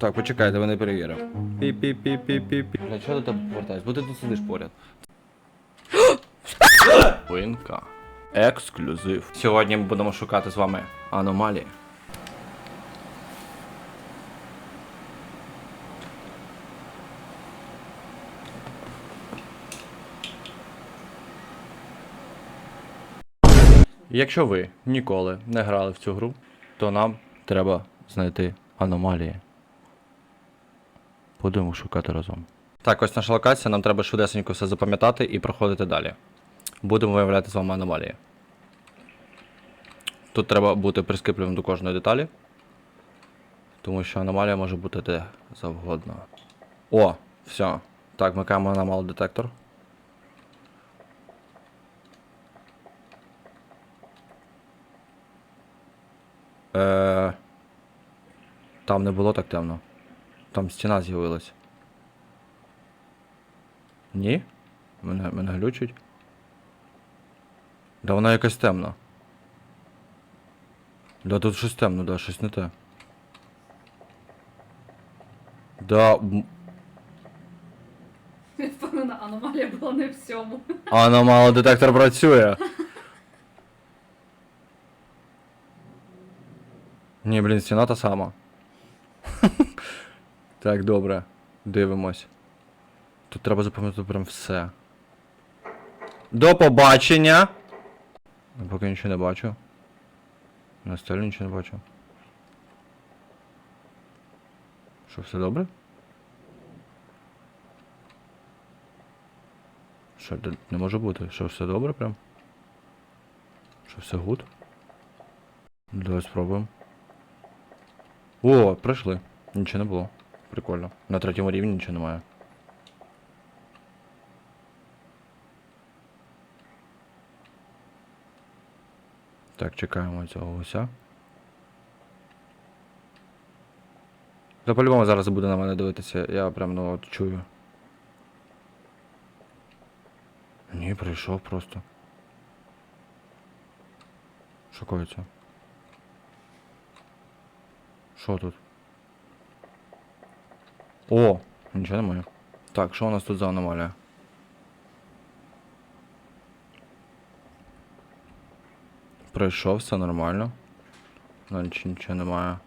Так, почекайте, вони перевірив. Пі-пі-пі-пі-пі-пі. Бля, чого до тебе повертаюсь? Бо ти тут сидиш поряд. Пинка. Ексклюзив. Сьогодні ми будемо шукати з вами аномалії. Якщо ви ніколи не грали в цю гру, то нам треба знайти аномалії. Будемо шукати разом. Так, ось наша локація, нам треба швидесенько все запам'ятати і проходити далі. Будемо виявляти з вами аномалії. Тут треба бути прискіпливим до кожної деталі. Тому що аномалія може бути де завгодно. О, все. Так, вмикаємо аномал детектор. Е, там не було так темно. Там стіна з'явилась. Ні? Мене, мене глючить. Да вона якась темна. Да тут щось темно, да, щось не те. Да. Я впевнена, аномалія була не в цьому. Аномало детектор працює. Ні, блін, стіна та сама. Так, добре. Дивимось. Тут треба запам'ятати прям все. До побачення. Поки нічого не бачу. На столі нічого не бачу. Що, все добре? Що, не може бути? Що, все добре прям? Що, все гуд? Давай спробуємо. О, пройшли. Нічого не було. Прикольно. На третьому рівні нічого немає. Так, чекаємо цього гуся. Та по-любому зараз буде на мене дивитися, я прям ну от чую. Ні, прийшов просто. Шокується. Що тут? О! Нічого немає. Так, що у нас тут за аномалія? Пройшов, все нормально. Наче нічого немає.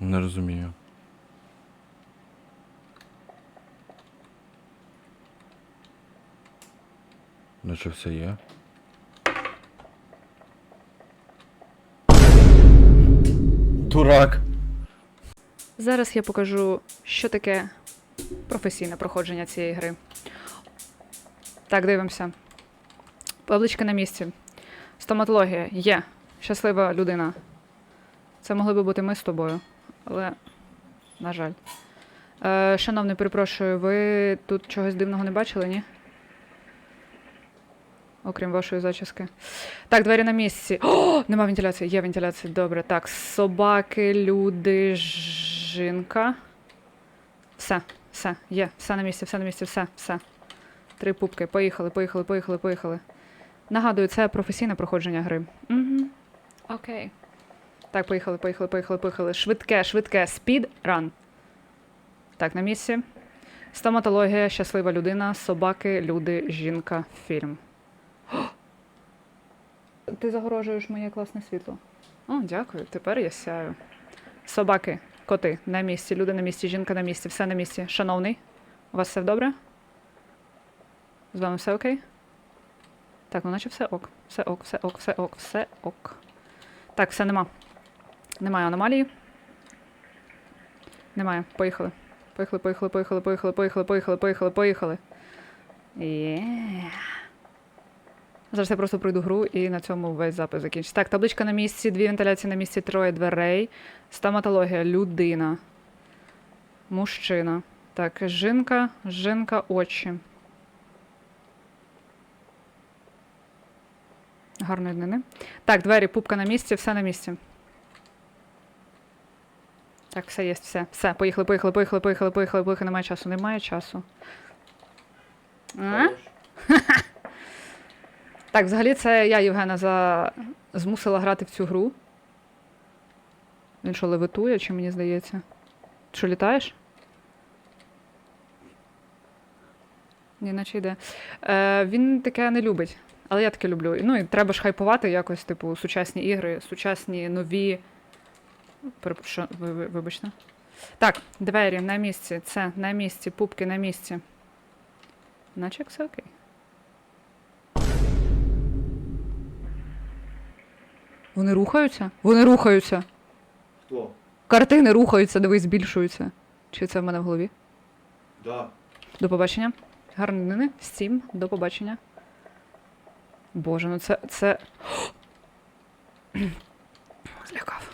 Не розумію. Наче все є. Дурак. Зараз я покажу, що таке професійне проходження цієї гри. Так, дивимося. Табличка на місці. Стоматологія є. Щаслива людина. Це могли би бути ми з тобою, але, на жаль. Е, шановний, перепрошую, ви тут чогось дивного не бачили, ні? Окрім вашої зачіски. Так, двері на місці. О, нема вентиляції, є вентиляція. Добре. Так, собаки, люди, жінка. Все, все, є, все на місці, все на місці, все, все. Три пупки. Поїхали, поїхали, поїхали, поїхали. Нагадую, це професійне проходження гри. Угу. Окей. Так, поїхали, поїхали, поїхали, поїхали. Швидке, швидке. Speed run. Так, на місці. Стоматологія, щаслива людина, собаки, люди, жінка, фільм. Ти загорожуєш моє класне світло. О, дякую. Тепер я сяю. Собаки, коти на місці, люди на місці, жінка на місці, все на місці. Шановний, у вас все добре? З вами все окей? Так, ну наче все ок. Все ок, все ок, все ок, все ок. Так, все нема. Немає аномалії. Немає. Поїхали. Поїхали, поїхали, поїхали, поїхали, поїхали, поїхали, поїхали, поїхали. Зараз я просто пройду гру і на цьому весь запис закінчиться. Так, табличка на місці, дві вентиляції на місці, троє дверей. Стоматологія, людина. Мужчина. Так, жінка, жінка, очі. Гарної днини. Так, двері, пупка на місці, все на місці. Так, все є, все. Все, поїхали, поїхали, поїхали, поїхали, поїхали, поїхали. Немає часу, немає часу. А? Так, взагалі, це я Євгена за... змусила грати в цю гру. Він що, левитує, чи мені здається? Ти Що літаєш? Ні, наче йде. Е, він таке не любить. Але я таке люблю. Ну і треба ж хайпувати якось, типу, сучасні ігри, сучасні нові. Перепрошую, ви, ви, вибачте. Так, двері на місці. Це на місці, пупки на місці. Наче все окей. Вони рухаються? Вони рухаються. Хто? Картини рухаються, дивись, збільшуються. Чи це в мене в голові? Да. До побачення. Гарної днини. Всім до побачення. Боже, ну це. це... Злякав.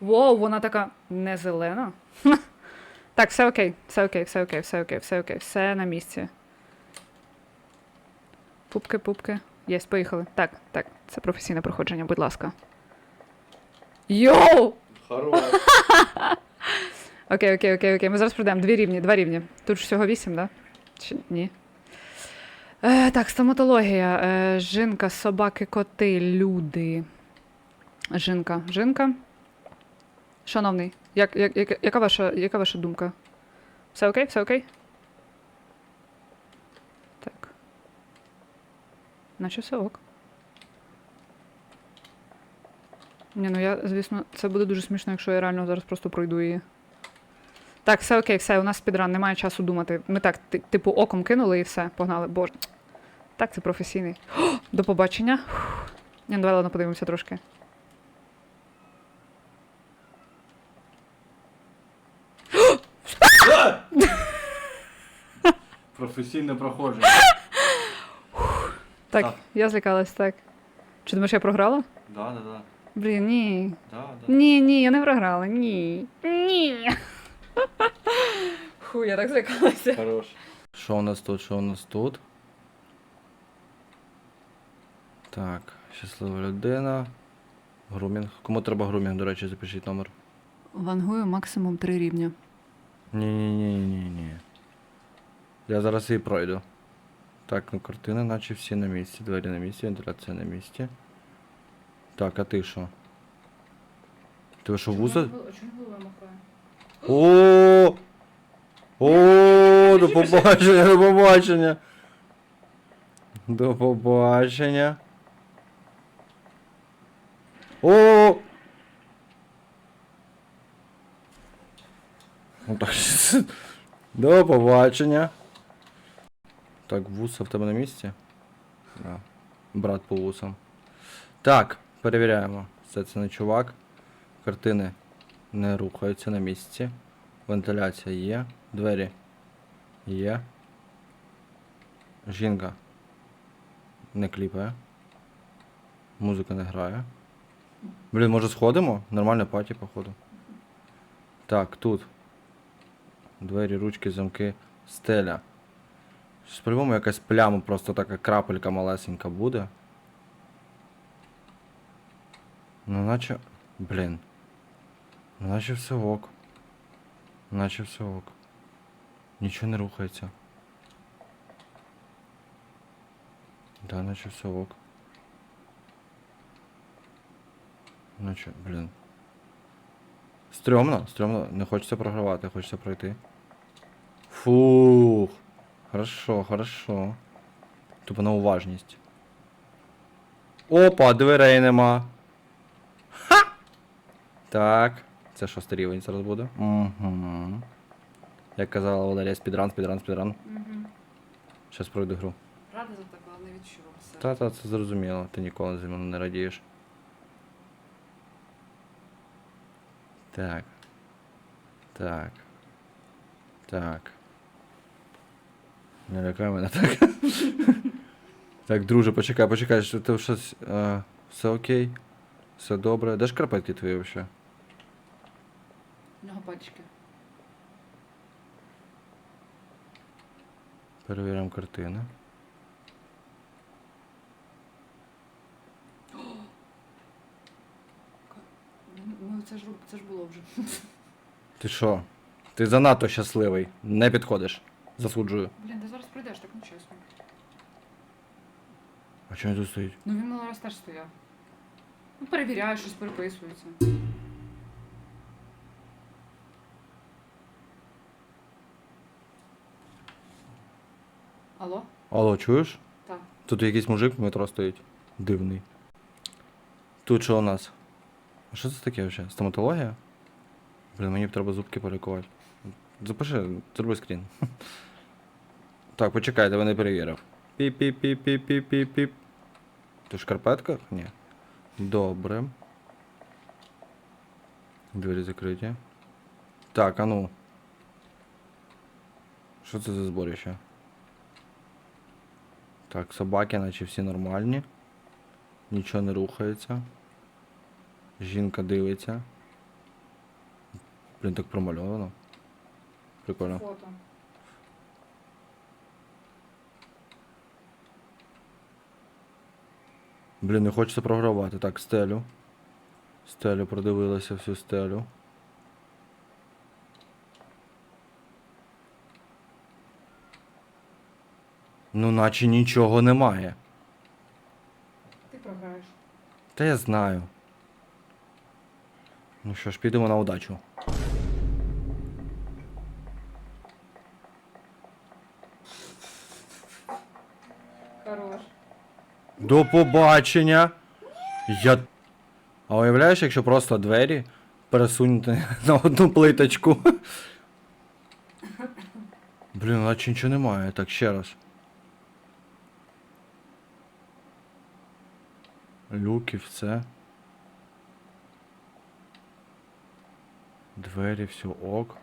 Воу, вона така не зелена. так, все окей, все окей, все окей, все окей, все окей, все на місці. Пупки, пупки. Єс, поїхали. Так, так, це професійне проходження, будь ласка. Йоу! Хорош. Окей, окей, окей, окей. Ми зараз пройдемо. Дві рівні, два рівні. Тут ж всього вісім, да? Чи ні? Е, так, стоматологія. Е, жінка, собаки, коти, люди. Жінка. Жінка. Шановний, як, як, як, яка, ваша, яка ваша думка? Все окей? Все окей? Так. Наче все ок. Ні, ну я, звісно, це буде дуже смішно, якщо я реально зараз просто пройду її. Так, все окей, все, у нас підран, немає часу думати. Ми так, ти- типу, оком кинули і все, погнали. Боже. Так, це професійний. О, до побачення. Фух. Ні, ну давай ладно, подивимося трошки. Професійне проходження. Так, Так. я злякалась, так. Чи думаєш, я програла? Да, да, да. Блін, ні. Да, да. Ні, ні, я не програла. Ні. Ні. Фу, я так злякалася. Хорош. Що у нас тут? Що у нас тут? Так, щаслива людина. Грумінг. Кому треба грумінг, до речі, запишіть номер. Вангую максимум три рівня. Ні-ні-ні-ні-ні. Я зараз її пройду. Так, ну картини, наче всі на місці. Двері на місці, вентиляція на місці. Так, а ти що? Ти що вуса? О! О, до побачення, до побачення. До побачення. О! Ну так. До побачення. Так, вуса в тебе на місці? Да. Брат по вусам. Так, перевіряємо. Це це не чувак. Картини не рухаються на місці. Вентиляція є. Двері є. Жінка не кліпає. Музика не грає. Блін, може сходимо? Нормальна паті, походу. Так, тут. Двері, ручки, замки, стеля. По-любому якась пляма, просто така крапелька малесенька буде. Ну наче. Блін. Ну наче все ок. Наче все ок. Нічого не рухається. Да, наче все ок. Наче, блін. Стрьомно, стрьомно. Не хочеться програвати, хочеться пройти. Фух. Хорошо, хорошо. Тупо на уважність. Опа, дверей нема. Ха! Так. Це шостий рівень зараз буде. Угу. Як казала Валерія, спідран, спідран, спідран. Щас пройду гру. Рада за тебе, але не відчувався. Та, та, це зрозуміло, ти ніколи зі мною не радієш. Так. Так. Так. Не лякай мене так. так, друже, почекай, почекай, що ти щось. Е, все окей? Все добре. Де шкарпетки твої взагалі? У нього пальчики. Перевіряємо картини. Ну, це ж, це ж було вже. Ти що? Ти занадто щасливий. Не підходиш. Засуджую. Блін, ти зараз прийдеш, так нечесно. А чого він тут стоїть? Ну він минулий раз теж стояв. Ну, перевіряє, щось переписується. Алло? Алло, чуєш? Так. Тут якийсь мужик в метро стоїть. Дивний. Тут що у нас? А що це таке взагалі? Стоматологія? Блін, мені б треба зубки полікувати. Запиши, зроби скрін. Так, почекайте, ви не перевірив. Піп-піп-піп-піп-піп-піп. Ти в шкарпетках? Ні. Добре. Двері закриті. Так, а ну. Що це за зборище? Так, собаки, наче всі нормальні. Нічого не рухається. Жінка дивиться. Блін, так промальовано. Прикольно. Фото. Блін, не хочеться програвати. Так, стелю. Стелю, продивилася всю стелю. Ну, наче нічого немає. Ти програєш. Та я знаю. Ну що ж, підемо на удачу. Хорош. До побачення. Я. А уявляєш, якщо просто двері пересунути на одну плиточку. Блін, наче нічого немає. Так, ще раз. Люки, все. Двері, все ок.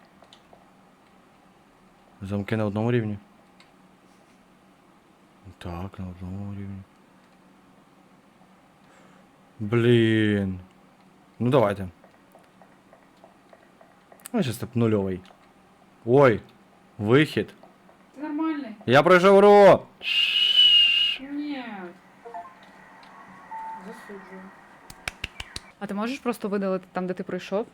Замки на одному рівні. Так, на одному рівні. Блін. Ну давайте. Ну, сейчас так нульовий. Ой, вихід. Ти нормальний? Я пройшов ро. Ні. Засуджую. А ти можеш просто видалити там, де ти пройшов?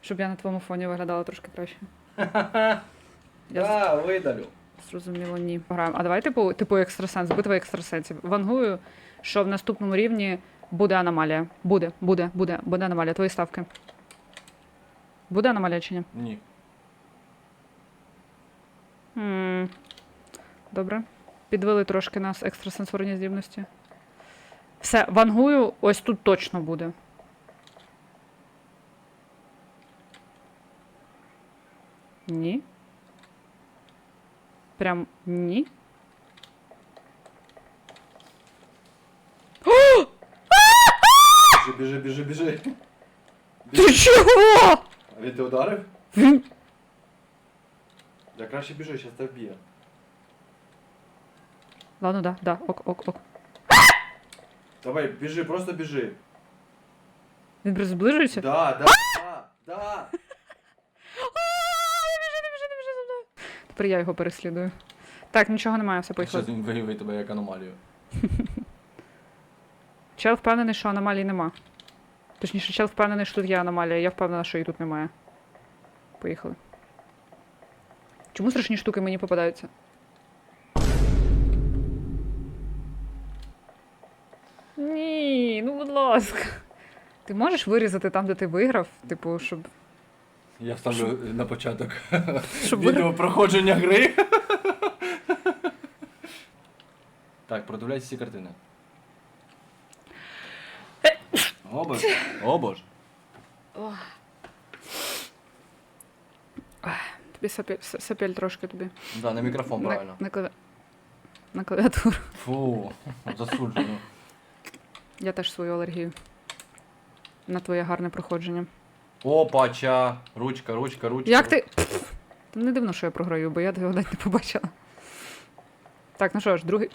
Щоб я на твоєму фоні виглядала трошки краще. Я видалю. зрозуміло, ні. Граємо. А давай типу, типу екстрасенс, битва екстрасенсів. Вангую, що в наступному рівні буде аномалія. Буде, буде, буде, буде аномалія. Твої ставки. Буде аномалія чи ні? Ні. м Добре. Підвели трошки нас екстрасенсорні здібності. Все, вангую, ось тут точно буде. Ні. Прям ні. Біжи, біжи, біжи, біжи. Ти чого? А він ти ударив? Він- Я краще біжи, зараз тебе вб'є. Ладно, да, да, ок, ок, ок. Давай, біжи, просто біжи. Він просто зближується? Да, да, да, да. Тепер я його переслідую. Так, нічого немає, все поїхали. він виявить тебе як аномалію. Чел впевнений, що аномалій нема. Точніше, чел впевнений, що тут є аномалія, я впевнена, що її тут немає. Поїхали. Чому страшні штуки мені попадаються? Ні, ну будь ласка. Ти можеш вирізати там, де ти виграв, типу, щоб. Я ставлю на початок щоб виграв. проходження гри. Так, продивляйся всі картини. О боже. О боже. Тобі сапель, сапель трошки тобі. Да, на мікрофон правильно. на, клаві... на клавіатуру. Фу, засуджую. Я теж свою алергію. На твоє гарне проходження. Опача. Ручка, ручка, ручка. Як ти. Пф, не дивно, що я програю, бо я його навіть не побачила. Так, ну що ж, другий.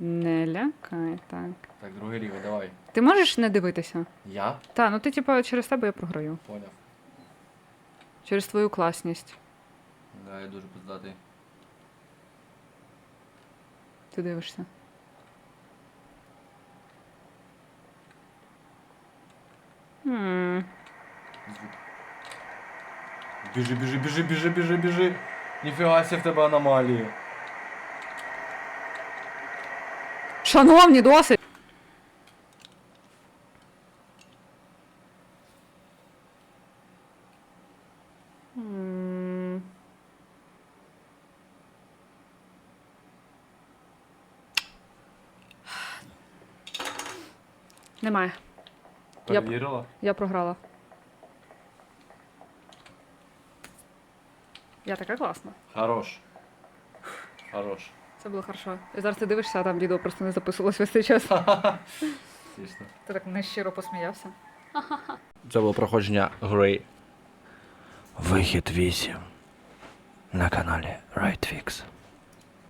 Не лякай, так. Так, другий рівень, давай. Ти можеш не дивитися? Я? Та, ну ти, типа, через тебе я програю. Поняв. Через твою класність. Да, я дуже пиздатий. Ти дивишся. М, Звук. Біжи, біжи, біжи, біжи, біжи, біжи. Ніфіга себе в тебе аномалії. Шановні, досить! М. Немає. Я б- Перевірила? Я програла. Я така класна. Хорош. Хорош. Це було хорошо. І зараз ти дивишся, а там відео просто не записувалось весь цей час. Дійсно. Ти так нещиро посміявся. Це було проходження гри. Вихід 8 на каналі RightFix.